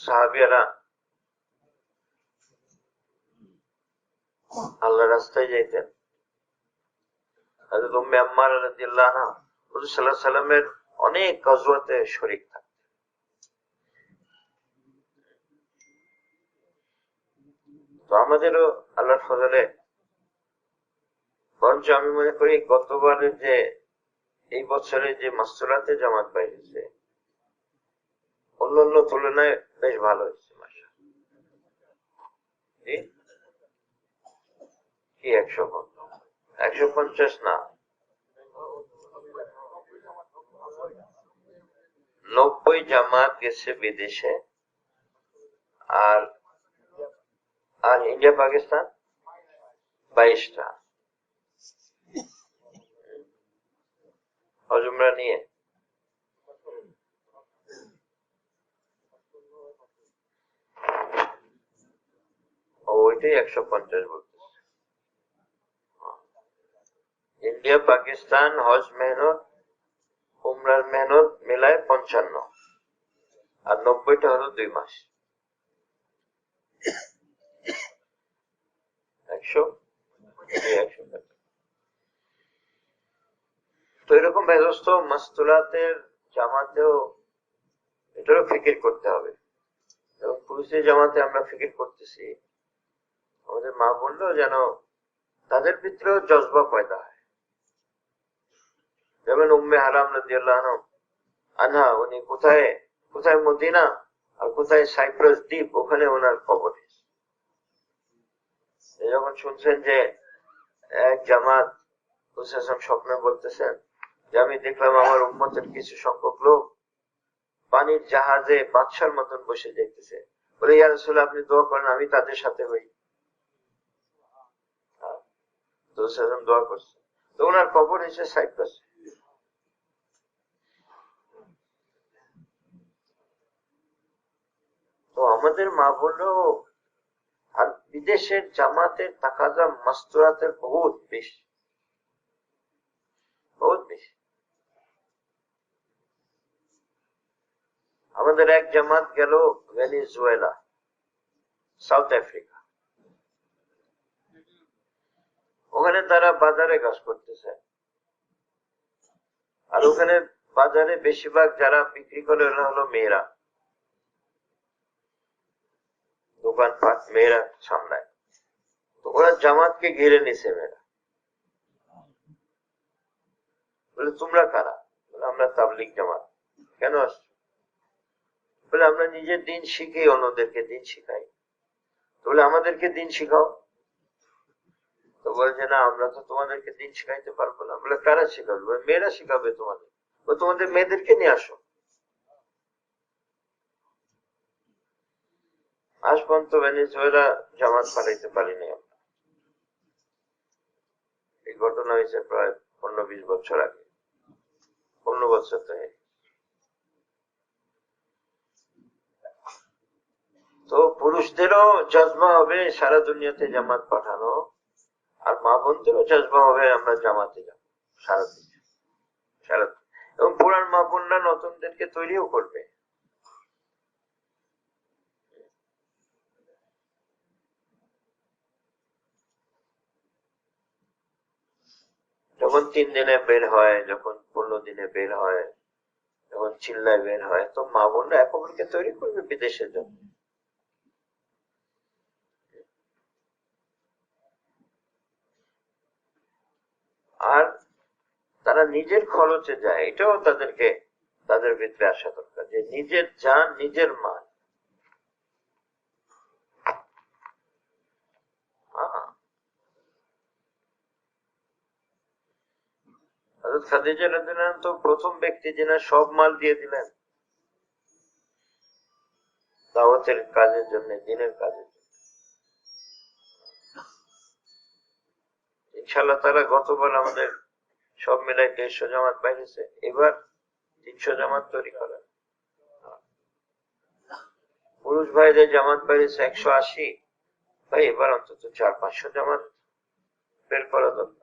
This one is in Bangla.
সাহাবিয়ারা আল্লাহ রাস্তায় যাইতেন। সাল্লামের অনেক গজওয়াতে শরীক থাকতেন। তো আমাদেরও আল্লাহর ফজলে বরঞ্চ আমি মনে করি গতবারের যে এই বছরে যে মাস্তুরাতে জামাত বাইরেছে অন্য তুলনায় বেশ ভালো হয়েছে মাসা কি, একশো একশো পঞ্চাশ না। নব্বই জামাত গেছে বিদেশে। আর আর ইন্ডিয়া, পাকিস্তান? বাইশটা। হজমরা নিয়ে? ওইটাই একশো পঞ্চাশ বলতেছে ইন্ডিয়া, পাকিস্তান, হজ মেহনত, উমরার মেহনত মিলায় পঞ্চান্ন। আর নব্বইটা হলো দুই মাস। একশো? একশো। তো এরকম ব্যবস্থ মাস্তুলাতের জামাতেও এটারও ফিকির করতে হবে। এবং পুলিশের জামাতে আমরা ফিকির করতেছি। আমাদের মা বলল যেন তাদের ভিতরেও জজবা পয়দা হয়। যেমন উম্মে হারাম আনহা উনি কোথায় কোথায় মদিনা আর কোথায় সাইপ্রাস দ্বীপ, ওখানে ওনার কবর যখন শুনছেন যে এক জামাত স্বপ্নে বলতেছেন যে, আমি দেখলাম আমার উম্মতের কিছু সংখ্যক লোক পানির জাহাজে বাদশার মতন বসে দেখতেছে। বলে ইয়ার আসলে আপনি দোয়া করেন, আমি তাদের সাথে হই। তো দোয়া করছে। তো ওনার কবর এসে সাইপ্রাস তো আমাদের মা বলল, আর বিদেশের জামাতের তাকাজা মাস্তুরাতের বহুত বেশি। বহুত বেশি। আমাদের এক জামাত গেল ভেনিজুয়েলা, সাউথ আফ্রিকা। ওখানে তারা বাজারে কাজ করতেছে। আর ওখানে বাজারে বেশিরভাগ যারা বিক্রি করে ওরা হলো মেয়েরা। দোকানপাট মেয়েরা সামলায়। তো ওরা জামাতকে ঘিরে নিছে মেয়েরা। বলে, তোমরা কারা? বলে, আমরা তাবলিক জামাত। কেন আসছো? বলে, আমরা নিজের দিন শিখি, অন্যদেরকে দিন শিখাই। বলে, আমাদেরকে দিন শিখাও। তো বলছে, না, আমরা তো তোমাদেরকে দিন শিখাইতে পারব না। বলে, কারা শিখাবে? মেয়েরা শিখাবে তোমাদের। তোমাদের মেয়েদেরকে নিয়ে আসো। আজ পর্যন্ত ভেনিজুয়েলা জামাত পাঠাইতে পারিনি এই ঘটনা হয়েছে প্রায় পনেরো বিশ বছর আগে। পনেরো বছর তো তো পুরুষদেরও জজমা হবে, সারা দুনিয়াতে জামাত পাঠানো। আর মা বোনদেরও জজমা হবে, আমরা জামাতে যাব সারা দুনিয়া সারা এবং পুরান মা বোনরা নতুনদেরকে তৈরিও করবে। যখন তিন দিনে বের হয়, যখন পনেরো দিনে বের হয়, যখন চিল্লায় বের হয়, তো মা বোনরা একে তৈরি করবে বিদেশের জন্য। আর তারা নিজের খরচে যায়, এটাও তাদেরকে, তাদের ভিতরে আসা দরকার, যে নিজের যান নিজের মান তো প্রথম ব্যক্তি যিনি সব মাল দিয়ে দিলেন, দাওয়াতের কাজের জন্য, দিনের কাজের ইনশাল্লাহ তারা গতবার আমাদের সব মিলাই দেড়শো জামাত বাইরেছে। এবার তিনশো জামাত তৈরি করা। পুরুষ ভাইদের জামাত বাইরেছে একশো আশি। ভাই, এবার অন্তত চার পাঁচশো জামাত বের করা দরকার।